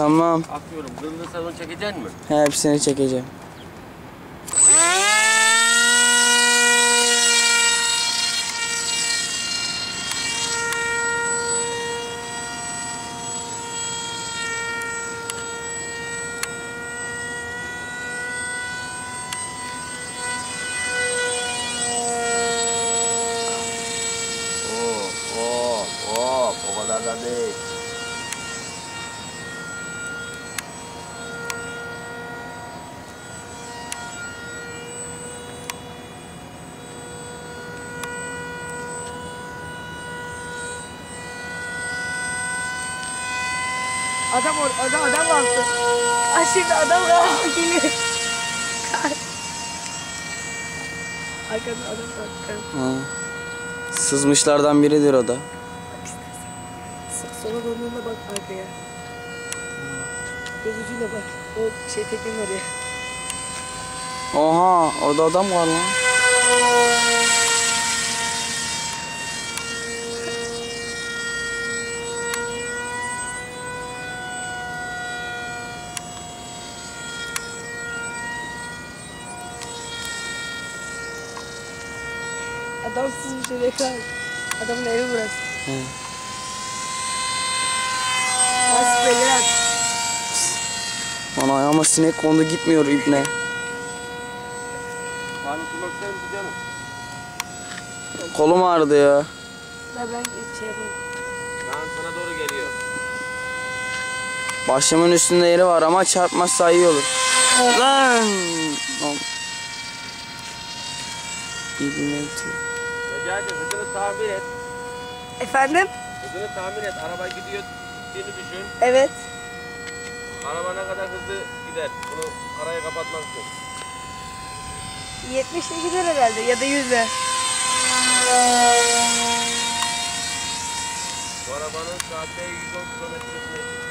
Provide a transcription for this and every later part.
Tamam. Atıyorum. Kırılırsa onu çekecek mi? Hepsini çekeceğim. Oo, oo, oo. O kadar da değil. Adam or adam adam kalktı. Ay şimdi adam kalktı geliyor. Arkadan adam kalktı. Ha. Sızmışlardan biridir o da. S- Sola döndüğünde bak arkaya. Göz ucuyla bak. O şey teknenin oraya. Oha orada adam var lan. Adam sızmış oraya kalk. Adamın evi burası. He. Nasıl belli at. Ana ayağıma sinek kondu gitmiyor ibne. Bana tutmak ister misin canım? Kolum ağrıdı ya. Ben ben şey yapayım. Kaan sana doğru geliyor. Başımın üstünde yeri var ama çarpmazsa iyi olur. Lan! Lan. İbne Recai'cim hızını tahmin et. Efendim? Hızını tahmin et. Araba gidiyor. Gittiğini düşün. Evet. Araba ne kadar hızlı gider. Bunu arayı kapatmak için. 70'le gider herhalde ya da 100'le. Bu arabanın saatte 110 kilometresine Ha,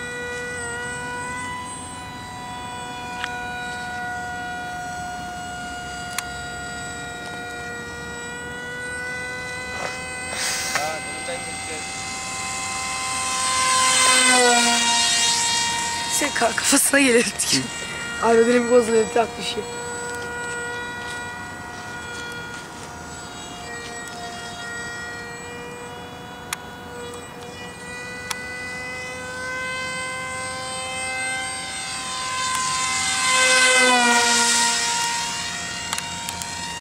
Ka- kafasına geliyor. Aerodinamik bozuluyor tak düşüyor.